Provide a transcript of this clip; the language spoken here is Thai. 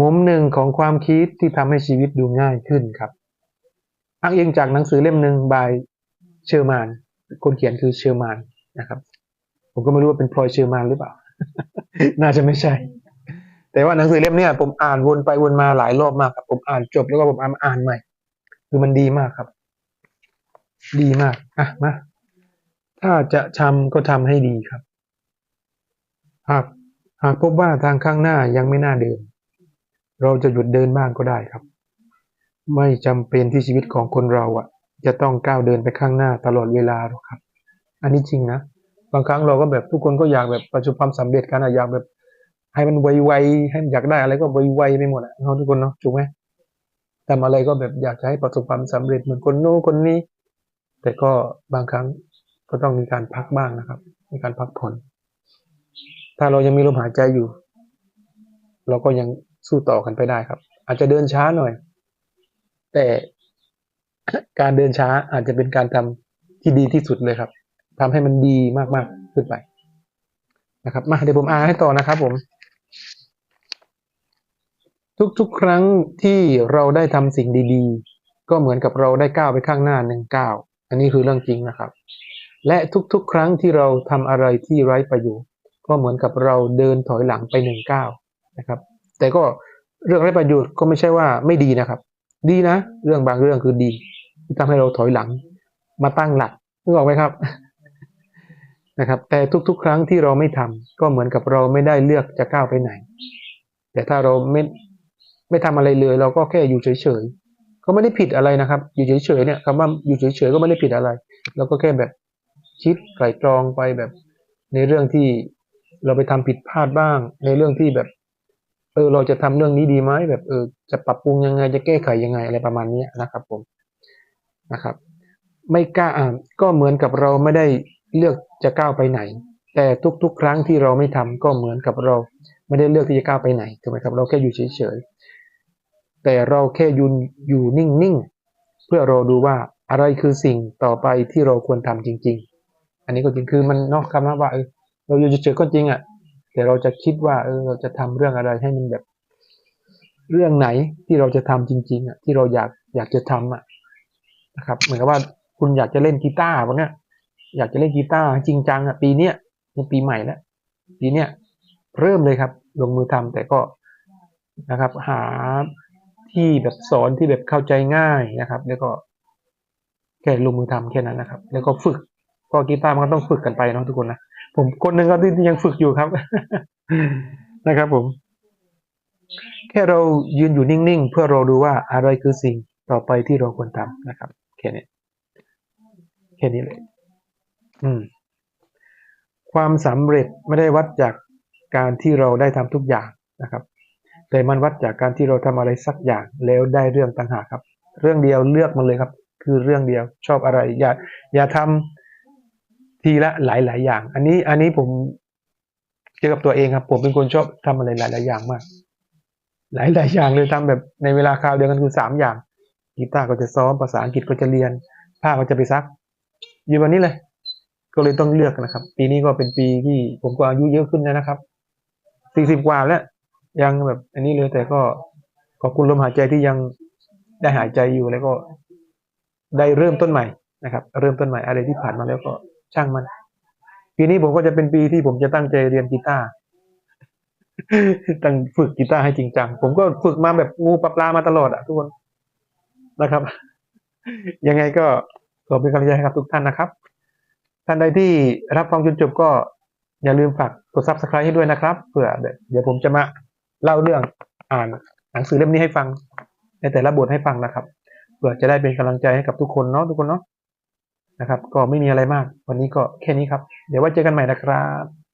มุมหนึ่งของความคิดที่ทำให้ชีวิตดูง่ายขึ้นครับอ้างอิงจากหนังสือเล่มหนึ่งบายเชอร์มาน คนเขียนคือเชอร์มานนะครับ ผมก็ไม่รู้ว่าเป็นพลอยเชอร์มานหรือเปล่า น่าจะไม่ใช่ แต่ว่าหนังสือเล่มนี้ผมอ่านวนไปวนมาหลายรอบมากครับ ผมอ่านจบแล้วก็ผมอ่านอ่านใหม่ คือมันดีมากครับ ดีมากอะมาถ้าจะทำก็ทำให้ดีครับ หากหากพบว่าทางข้างหน้ายังไม่น่าเดิน เราจะหยุดเดินบ้างก็ได้ครับ ไม่จำเป็นที่ชีวิตของคนเราอะ จะต้องก้าวเดินไปข้างหน้าตลอดเวลาหรอกครับ อันนี้จริงนะ บางครั้งเราก็แบบทุกคนก็อยากแบบประสบความสำเร็จกันอะอยากแบบ ให้มันไวๆให้มันอยากได้อะไรก็ไวๆไปหมดอะเนาะทุกคนเนาะถูกไหมทำอะไรก็แบบอยากจะให้ประสบความสำเร็จเหมือนคนโน้นคนนี้ แต่ก็บางครั้งก็ต้องมีการพักบ้างนะครับ มีการพักผ่อนถ้าเรายังมีลมหายใจอยู่ เราก็ยัง สู้ต่อกันไปได้ครับ อาจจะเดินช้าหน่อย แต่การเดินช้าอาจจะเป็นการทำที่ดีที่สุดเลยครับทำให้มันดีมากๆขึ้นไปนะครับ มาเดี๋ยวผมอ่านให้ต่อนะครับ ผม ทุกๆครั้งที่เราได้ทำสิ่งดี ๆ ก็เหมือนกับเราได้ก้าวไปข้างหน้าหนึ่งก้าวอันนี้คือเรื่องจริงนะครับ และทุกๆ ครั้งที่เราทำอะไรที่ไร้ประโยชน์ก็เหมือนกับเราเดินถอยหลังไปหนึ่งก้าวนะครับ แต่ก็ เรื่องไร้ประโยชน์ก็ไม่ใช่ว่าไม่ดีนะครับ ดีนะ เรื่องบางเรื่องคือดี ที่ทำให้เราถอยหลัง มาตั้งหลักนึกออกไหมครับนะครับ แต่ทุกๆ ครั้งที่เราไม่ทำก็เหมือนกับเราไม่ได้เลือกจะก้าวไปไหน แต่ถ้าเราไม่ไม่ทำอะไรเลย เราก็แค่อยู่เฉยๆก็ไม่ได้ผิดอะไรนะครับ อยู่เฉยๆเนี่ยคำว่าอยู่เฉยๆก็ไม่ได้ผิดอะไรเราก็แค่แบบคิดไตรตรองไปแบบ ในเรื่องที่เราไปทำผิดพลาดบ้าง ในเรื่องที่แบบ ออเราจะทำเรื่องนี้ดีไหมแบบเออจะปรับปรุงยังไงจะแก้ไขยังไงอะไรประมาณนี้นะครับผมนะครับ ไม่กล้าอ่านก็เหมือนกับเราไม่ได้เลือกจะก้าวไปไหน แต่ทุกๆ ครั้งที่เราไม่ทำก็เหมือนกับเราไม่ได้เลือกที่จะก้าวไปไหนถูกไหมครับ เราแค่อยู่เฉยๆแต่เราแค่ยืนอยู่นิ่งๆเพื่อเราดูว่าอะไรคือสิ่งต่อไปที่เราควรทำจริง ๆ อันนี้ก็จริงคือมันนอกคำนะว่าเออเราอยู่เฉยๆก็จริงอะ แต่เราจะคิดว่า เออเราจะทำเรื่องอะไรให้มันแบบ เรื่องไหนที่เราจะทำจริง ๆ อะ ที่เราอยากอยากจะทำอะนะครับ เหมือนกับว่าคุณอยากจะเล่นกีตาร์วกเนี้ยอยากจะเล่นกีตาร์จริงจังอะปีเนี้ยในปีใหม่แล้วปีเนี้ยเริ่มเลยครับ ลงมือทำแต่ก็นะครับ หาที่แบบสอนที่แบบเข้าใจง่ายนะครับ แล้วก็แค่ลงมือทำแค่นั้นนะครับ แล้วก็ฝึกก็กีตาร์มันก็ต้องฝึกกันไปเนาะทุกคนนะ ผมคนหนึ่งก็ที่ยังฝึกอยู่ครับ นะครับผม แค่เรายืนอยู่นิ่งๆ เพื่อเราดูว่าอะไรคือสิ่งต่อไปที่เราควรทำนะครับ แค่นี้แค่นี้เลย อืม ความสำเร็จไม่ได้วัดจากการที่เราได้ทำทุกอย่างนะครับ แต่มันวัดจากการที่เราทำอะไรสักอย่างแล้วได้เรื่องต่างหากครับ เรื่องเดียวเลือกมันเลยครับ คือเรื่องเดียวชอบอะไร อย่า อย่าทำ ทีละหลายหลายอย่าง อันนี้อันนี้ผมเกี่ยวกับตัวเองครับ ผมเป็นคนชอบทำอะไรหลายหลายอย่างมาก หลายหลายอย่างเลยทำแบบในเวลาคราวเดียวกันคือสามอย่างกีตาร์ก็จะซ้อมภาษาอังกฤษก็จะเรียนผ้าก็จะไปซัก อยู่วันนี้เลย ก็เลยต้องเลือกนะครับ ปีนี้ก็เป็นปีที่ผมก็อายุเยอะขึ้นแล้วนะครับสี่สิบกว่าแล้ว ยังแบบอันนี้เลยแต่ก็ขอบคุณลมหายใจที่ยังได้หายใจอยู่แล้วก็ได้เริ่มต้นใหม่นะครับ เริ่มต้นใหม่อะไรที่ผ่านมาแล้วก็ ช่างมัน ปีนี้ผมก็จะเป็นปีที่ผมจะตั้งใจเรียนกีตาร์ตั้งฝึกกีตาร์ให้จริงจัง ผมก็ฝึกมาแบบงูปลาปลามาตลอดอะทุกคนนะครับ ยังไงก็ขอเป็นกำลังใจให้กับทุกท่านนะครับ ท่านใดที่รับฟังจนจบก็อย่าลืมฝากกด subscribe ให้ด้วยนะครับ เผื่อเดี๋ยวผมจะมาเล่าเรื่องอ่านหนังสือเล่มนี้ให้ฟัง ในแต่ละบทให้ฟังนะครับ เผื่อจะได้เป็นกำลังใจให้กับทุกคนเนาะทุกคนเนาะ นะครับ ก็ไม่มีอะไรมาก วันนี้ก็แค่นี้ครับ เดี๋ยวไว้เจอกันใหม่นะครับ